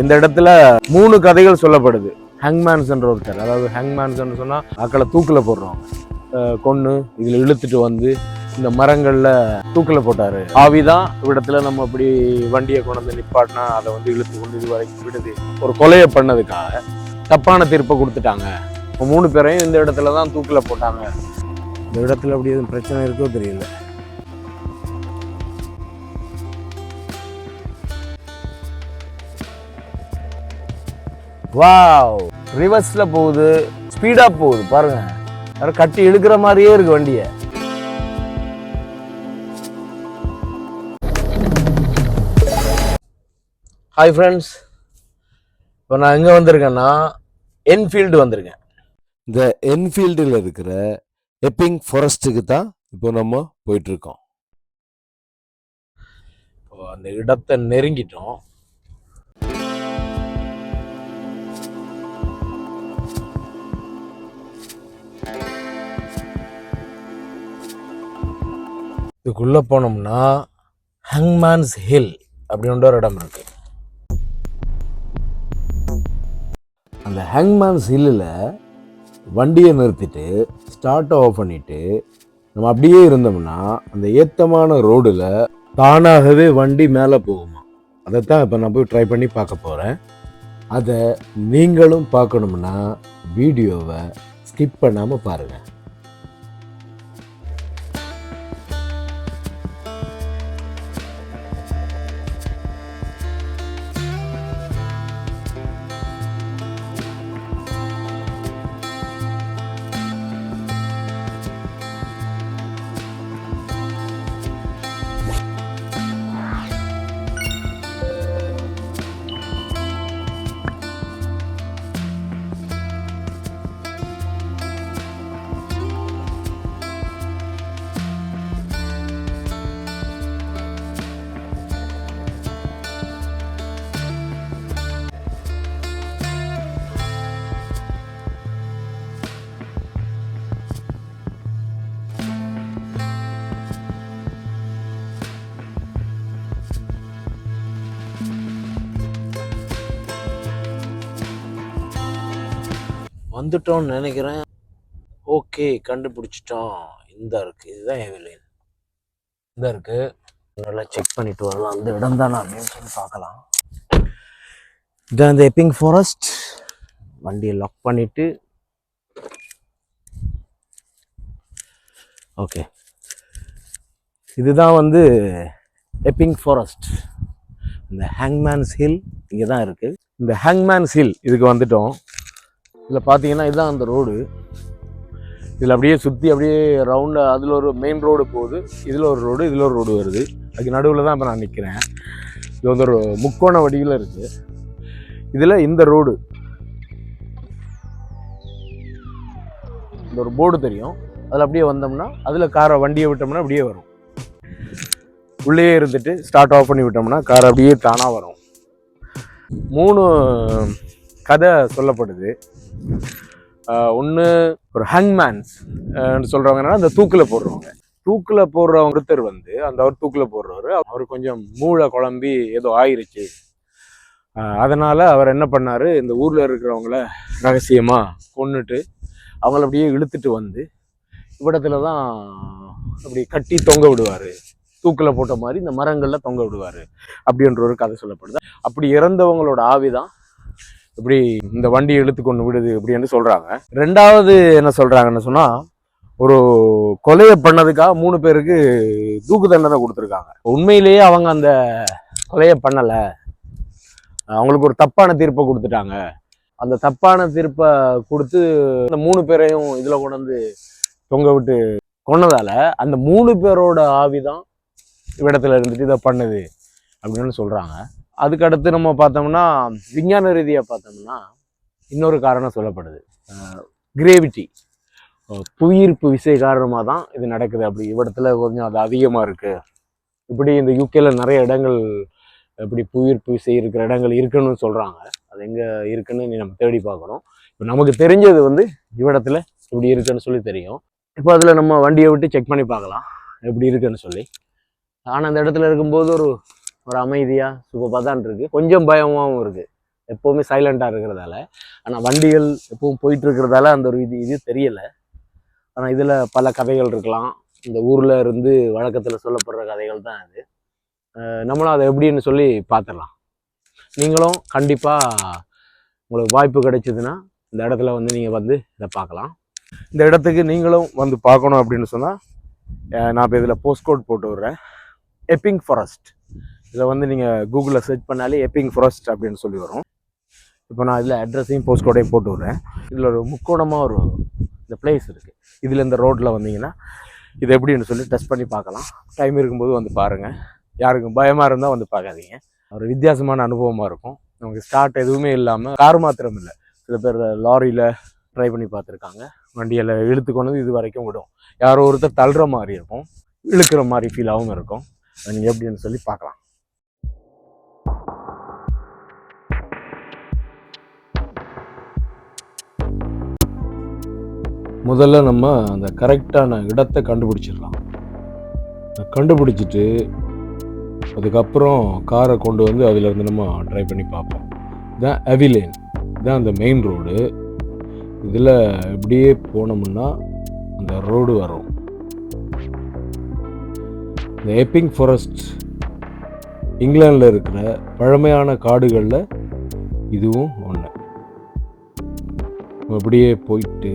இந்த இடத்துல மூணு கதைகள் சொல்லப்படுது. ஹங்மேன்ஸ் ஒருத்தர். அதாவது ஹங்மேன்ஸ் சொன்னா அக்களை தூக்கில் போடுறோம். கொன்று இதில் இழுத்துட்டு வந்து இந்த மரங்களில் தூக்கில் போட்டார். போட்டாரு ஆவிதான் இடத்துல நம்ம இப்படி வண்டியை கொண்டு வந்து நிப்பாட்டினா அதை வந்து இழுத்து கொண்டு இது வரைக்கும் விடுது. ஒரு கொலையை பண்ணதுக்காக தப்பான தீர்ப்பை கொடுத்துட்டாங்க. இப்போ மூணு பேரையும் இந்த இடத்துல தான் தூக்கில போட்டாங்க. இந்த இடத்துல அப்படி எதுவும் பிரச்சனை இருக்கோ தெரியல. வாவ் ரிவர்ஸ்ல போகுது. ஸ்பீடா போகுது. பாருங்க. யாரும் கட்டி இழுக்கிற மாதிரியே இருக்கு வண்டியை. ஹாய் ஃப்ரெண்ட்ஸ் இப்போ நான் எங்கே வந்திருக்கேன்னா என்ஃபீல்டு வந்திருக்கேன். இந்த என்ஃபீல்டில் இருக்கிற எப்பிங் ஃபாரஸ்ட்டுக்கு தான் இப்போ நம்ம போயிட்டு இருக்கோம். இப்போ அந்த இடத்தை நெருங்கிட்டோம். இதுக்குள்ளே போனோம்னா ஹங்மேன்ஸ் ஹில் அப்படின்ற ஒரு இடம் இருக்கு. அந்த ஹங்மேன்ஸ் ஹில்லில் வண்டியை நிறுத்திட்டு ஸ்டார்ட் ஆஃப் பண்ணிவிட்டு நம்ம அப்படியே இருந்தோம்னா அந்த ஏத்தமான ரோடில் தானாகவே வண்டி மேலே போகுமா? அதைத்தான் இப்போ நான் போய் ட்ரை பண்ணி பார்க்க போகிறேன் அதை நீங்களும் பார்க்கணும்னா வீடியோவை ஸ்கிப் பண்ணாமல் பாருங்கள் வந்துட்டோம்னு நினைக்கிறேன். ஓகே கண்டுபிடிச்சிட்டோம். இந்த இருக்கு. இதுதான் எவிலின் இந்த இருக்கு. நல்லா செக் பண்ணிட்டு வரலாம். அந்த இடம் தானே அப்படின்னு சொல்லி பார்க்கலாம். இதான் இந்த எப்பிங் ஃபாரஸ்ட் வண்டியை லாக் பண்ணிட்டு. ஓகே. இதுதான் வந்து எப்பிங் ஃபாரஸ்ட் இந்த ஹேங்மேன்ஸ் ஹில் இங்கே தான் இருக்குது இந்த ஹேங்மேன்ஸ் ஹில் இதுக்கு வந்துட்டோம். இதில் பார்த்தீங்கன்னா இதுதான் அந்த ரோடு. இதில் அப்படியே சுற்றி அப்படியே ரவுண்டாக அதில் ஒரு மெயின் ரோடு போகுது. இதில் ஒரு ரோடு இதில் ஒரு ரோடு வருது. அதுக்கு நடுவில் தான் இப்போ நான் நிற்கிறேன் இது வந்து ஒரு முக்கோண வடிவில் இருக்குது இதில் இந்த ரோடு இந்த ஒரு போர்டு தெரியும். அதில் அப்படியே வந்தோம்னா அதில் காரை வண்டியை விட்டோம்னா அப்படியே வரும். உள்ளே இருந்துட்டு ஸ்டார்ட் ஆஃப் பண்ணி விட்டோம்னா கார் அப்படியே தானாக வரும். மூணு கதை சொல்லப்படுது. ஒன்று ஒரு ஹங்மேன்ஸ் சொல்கிறவங்க என்னன்னா அந்த தூக்கில் போடுறவங்க. தூக்கில் போடுறவங்க ஒருத்தர் வந்து அந்த அவர் தூக்கில் போடுறவர் அவர் கொஞ்சம் மூளை குழம்பி ஏதோ ஆயிருச்சு. அதனால் அவர் என்ன பண்ணாரு இந்த ஊரில் இருக்கிறவங்கள ரகசியமாக கொண்டுட்டு அவங்கள அப்படியே இழுத்துட்டு வந்து இவ்விடத்துல தான் அப்படி கட்டி தொங்க விடுவார். தூக்கில் போட்ட மாதிரி இந்த மரங்களில் தொங்க விடுவார் அப்படின்ற ஒரு கதை சொல்லப்படுது. அப்படி இறந்தவங்களோட ஆவி தான் இப்படி இந்த வண்டியை இழுத்து கொண்டு விடுது அப்படின்னு சொல்கிறாங்க ரெண்டாவது என்ன சொல்கிறாங்கன்னு சொன்னால் ஒரு கொலையை பண்ணதுக்காக மூணு பேருக்கு தூக்கு தண்டனை கொடுத்துருக்காங்க. உண்மையிலேயே அவங்க அந்த கொலையை பண்ணலை. அவங்களுக்கு ஒரு தப்பான தீர்ப்பை கொடுத்துட்டாங்க. அந்த தப்பான தீர்ப்பை கொடுத்து அந்த மூணு பேரையும் இதில் கொண்டு வந்து தொங்க விட்டு கொன்னதால அந்த மூணு பேரோட ஆவி தான் இவ்விடத்துல இருந்துட்டு இதை பண்ணுது அப்படின்னு சொல்கிறாங்க அதுக்கு அடுத்து நம்ம பார்த்தோம்னா விஞ்ஞான ரீதியாக பார்த்தோம்னா இன்னொரு காரணம் சொல்லப்படுது. கிரேவிட்டி புவியீர்ப்பு விசை காரணமாக தான் இது நடக்குது. அப்படி இவ்விடத்துல கொஞ்சம் அது அதிகமாக இருக்குது இப்படி இந்த யூகேல நிறைய இடங்கள் இப்படி புவியீர்ப்பு விசை இருக்கிற இடங்கள் இருக்குன்னு சொல்கிறாங்க அது எங்கே இருக்குன்னு நீ நம்ம தேடி பார்க்கணும். இப்போ நமக்கு தெரிஞ்சது வந்து இவ்விடத்துல இப்படி இருக்குன்னு சொல்லி தெரியும். இப்போ அதில் நம்ம வண்டியை விட்டு செக் பண்ணி பார்க்கலாம். எப்படி இருக்குன்னு சொல்லி. ஆனால் அந்த இடத்துல இருக்கும்போது ஒரு ஒரு அமைதியாக சுகமாக தான் இருக்குது கொஞ்சம் பயமாகவும் இருக்குது எப்போவுமே சைலண்ட்டாக இருக்கிறதால. ஆனால் வண்டிகள் எப்பவும் போயிட்டுருக்கிறதால அந்த ஒரு இது இது தெரியலை. ஆனால் இதில் பல கதைகள் இருக்கலாம். இந்த ஊரில் இருந்து வழக்கத்தில் சொல்லப்படுற கதைகள் தான் அது. நம்மளும் அதை எப்படின்னு சொல்லி பார்த்துடலாம் நீங்களும் கண்டிப்பாக உங்களுக்கு வாய்ப்பு கிடைச்சதுன்னா இந்த இடத்துல வந்து நீங்கள் வந்து இதை பார்க்கலாம். இந்த இடத்துக்கு நீங்களும் வந்து பார்க்கணும் அப்படின்னு சொன்னால் நான் இப்போ இதில் போஸ்ட் கோட் போட்டு விட்றேன். எப்பிங் ஃபாரஸ்ட் இதை வந்து நீங்கள் கூகுளில் சர்ச் பண்ணாலே எப்பிங் ஃப்ராஸ்ட் அப்படின்னு சொல்லி வரும். இப்போ நான் இதில் அட்ரஸையும் போஸ்ட் கோடையும் போட்டு விட்றேன். இதில் ஒரு முக்கோணமாக ஒரு இந்த பிளேஸ் இருக்குது இதில் இந்த ரோட்டில் வந்தீங்கன்னா இது எப்படின்னு சொல்லி டெஸ்ட் பண்ணி பார்க்கலாம். டைம் இருக்கும்போது வந்து பாருங்கள் யாருக்கும் பயமாக இருந்தால் வந்து பார்க்காதீங்க. ஒரு வித்தியாசமான அனுபவமாக இருக்கும். நமக்கு ஸ்டார்ட் எதுவுமே இல்லாமல் கார் மாத்திரம் இல்லை. சில பேர் லாரியில் ட்ரை பண்ணி பார்த்துருக்காங்க. வண்டியில் இழுத்து கொண்டு வந்து இது வரைக்கும் விடும். யாரோ ஒருத்தர் தள்ளுற மாதிரி இருக்கும். இழுக்கிற மாதிரி ஃபீலாகவும் இருக்கும். அது நீங்கள் எப்படின்னு சொல்லி பார்க்கலாம். முதல்ல நம்ம அந்த கரெக்டான இடத்தை கண்டுபிடிச்சிடலாம். கண்டுபிடிச்சிட்டு அதுக்கப்புறம் காரை கொண்டு வந்து அதிலேருந்து நம்ம ட்ரை பண்ணி பார்ப்போம். இதான் அவிலேன் இதான் அந்த மெயின் ரோடு இதில் இப்படியே போனோம்னா அந்த ரோடு வரும். இந்த எப்பிங் ஃபாரஸ்ட் இங்கிலாந்தில் இருக்கிற பழமையான காடுகளில் இதுவும் ஒன்று அப்படியே போயிட்டு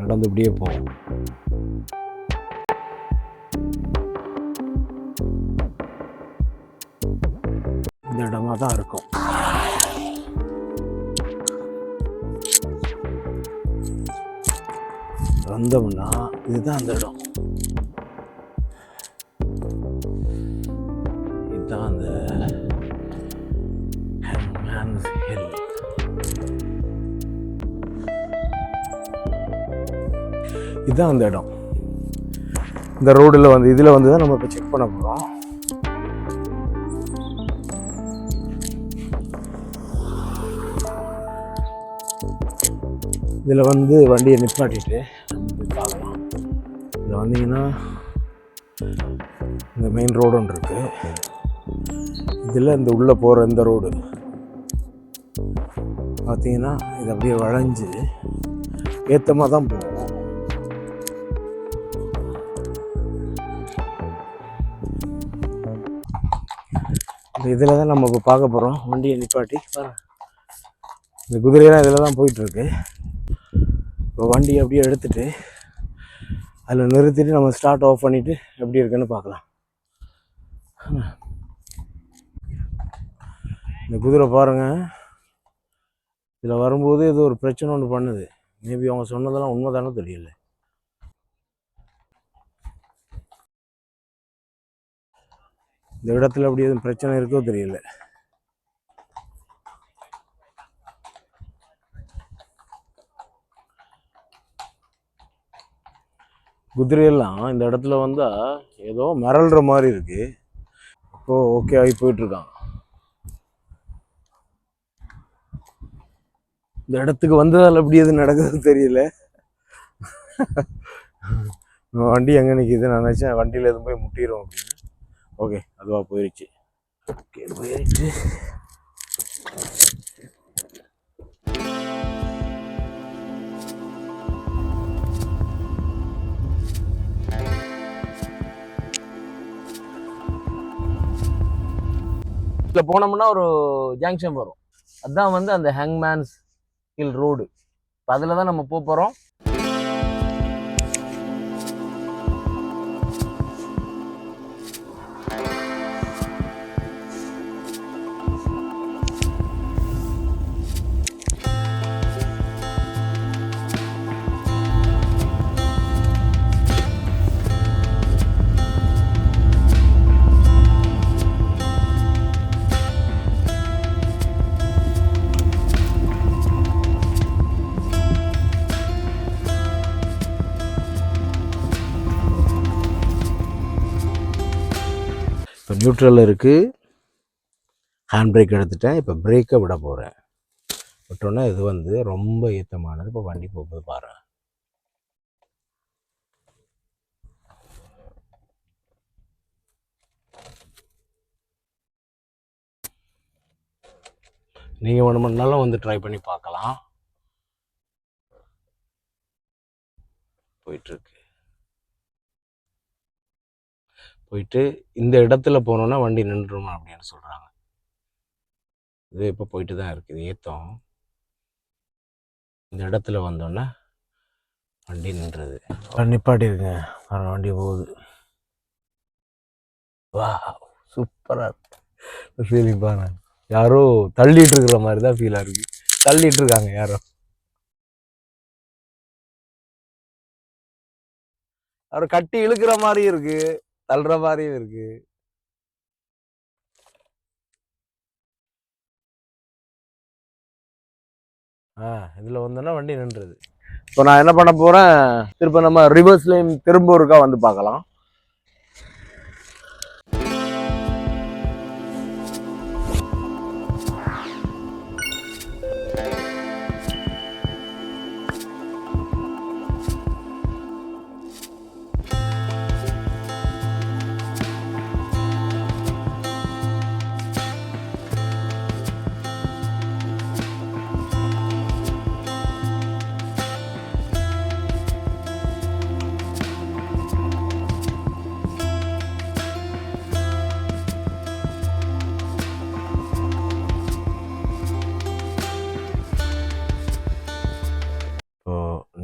நடந்து இப்படியே போவோம் இந்த இடமா தான் இருக்கும். வந்தோம்னா இதுதான் அந்த இடம். இதுதான் அந்த Hangman's இதுதான் அந்த இடம். இந்த ரோடில் வந்து இதில் வந்து தான் நம்ம இப்போ செக் பண்ண போகிறோம் இதில் வந்து வண்டியை நிப்பாட்டிட்டு பார்க்கலாம். இதில் வந்தீங்கன்னா இந்த மெயின் ரோடு ஒன்று இருக்குது இதில் இந்த உள்ளே போகிற இந்த ரோடு பார்த்தீங்கன்னா இது அப்படியே வளைஞ்சு ஏற்றமாக தான் போகும். இந்த இதில் தான் நம்ம இப்போ பார்க்க போகிறோம் வண்டியை நிப்பாட்டி. இந்த குதிரையெல்லாம் இதில் தான் போயிட்டுருக்கு. இப்போ வண்டியை அப்படியே எடுத்துட்டு அதில் நிறுத்திட்டு நம்ம ஸ்டார்ட் ஆஃப் பண்ணிவிட்டு எப்படி இருக்குன்னு பார்க்கலாம். இந்த குதிரை பாருங்கள் இதில் வரும்போது ஏதோ ஒரு பிரச்சனை ஒன்று பண்ணுது. மேபி அவங்க சொன்னதெல்லாம் உண்மைதானே தெரியல. இந்த இடத்துல அப்படி எதுவும் பிரச்சனை இருக்கோ தெரியல. குதிரையெல்லாம் இந்த இடத்துல வந்தா ஏதோ மிரள்ற மாதிரி இருக்கு. இப்போ ஓகே ஆகி போயிட்டு இருக்கான் இந்த இடத்துக்கு வந்ததால் எப்படி எது நடக்குதுன்னு தெரியல. வண்டி எங்கே நிற்கிது நான் நினச்சேன். வண்டியில் எதுவும் போய் முட்டிடும் அப்படின்னு. ஓகே அதுவாக போயிடுச்சு ஓகே போயிடுச்சு இதில் போனோம்னா ஒரு ஜங்ஷன் வரும். அதுதான் வந்து அந்த ஹேங்மேன்ஸ் ஹில் ரோடு இப்போ அதில் தான் நம்ம போக போகிறோம் இப்போ இருக்குது ஹேண்ட் பிரேக் எடுத்துட்டேன். இப்போ பிரேக்கை விட போகிறேன் விட்டோன்னே இது வந்து ரொம்ப ஏத்தமானது. இப்போ வண்டி போகுது பாரு. நீங்கள் ஒன்று மணினாலும் வந்து ட்ரை பண்ணி பார்க்கலாம். போயிட்டுருக்கு போயிட்டு இந்த இடத்துல போனோன்னா வண்டி நின்றுமா அப்படின்னு சொல்கிறாங்க இது இப்போ போயிட்டு தான் இருக்குது ஏத்தம். இந்த இடத்துல வந்தோன்னா வண்டி நின்றுது. நிப்பாட்டிருங்க. வர வண்டி போகுது. வா சூப்பராக இருக்கு. ஃபீலிங் பாருங்க. யாரோ தள்ளிட்டு இருக்கிற மாதிரி தான் ஃபீலாக இருக்கு. தள்ளிட்டு இருக்காங்க யாரோ. அவர் கட்டி இழுக்கிற மாதிரி இருக்கு. தள்ளுற மாதிரியும் இருக்கு. ஆ இதில் வந்தோன்னா வண்டி நின்றுது. இப்போ நான் என்ன பண்ண போகிறேன் திருப்ப நம்ம ரிவர்ஸ்லேயும் திரும்ப ஒருக்கா வந்து பார்க்கலாம்.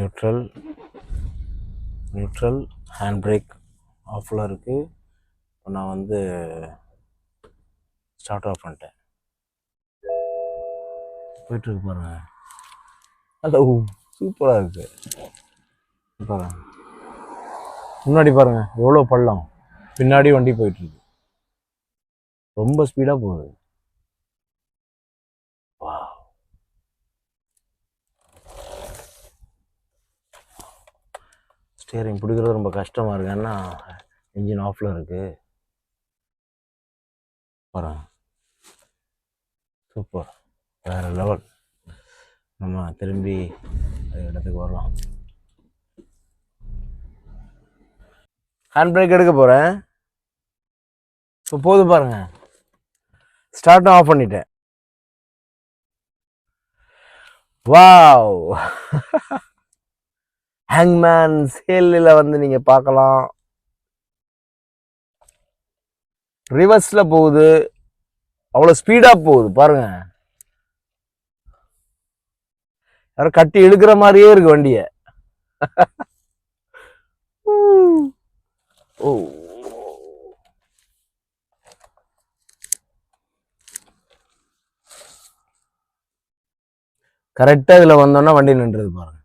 நியூட்ரல் நியூட்ரல் ஹேண்ட் பிரேக் ஆஃபில் இருக்குது இப்போ நான் வந்து ஸ்டார்ட் ஆஃப் பண்ணிட்டேன். போயிட்டுருக்கு பாருங்க. ஹலோ சூப்பராக இருக்குது பாருங்க. முன்னாடி பாருங்கள் எவ்வளோ பள்ளம். பின்னாடி வண்டி போயிட்டுருக்கு ரொம்ப ஸ்பீடாக போகுது. ஸ்டியரிங் பிடிக்கிறது ரொம்ப கஷ்டமாக இருக்கு. ஏன்னா இன்ஜின் ஆஃபில் இருக்கு. பாருங்க சூப்பர் வேற லெவல் நம்ம திரும்பி இடத்துக்கு வரலாம். ஹேண்ட் பிரேக் எடுக்க போகிறேன் இப்போ போதும் பாருங்க. ஸ்டார்ட்டும் ஆஃப் பண்ணிட்டேன். வாவ் ஹேங்மேன் சேலில் வந்து நீங்கள் பார்க்கலாம். ரிவர்ஸில் போகுது. அவ்வளோ ஸ்பீடாக போகுது பாருங்க. யாரும் கட்டி இழுக்கிற மாதிரியே இருக்கு வண்டியை. ஓ. கரெக்டாக இதில் வந்தோன்னா வண்டி நின்றுது பாருங்க.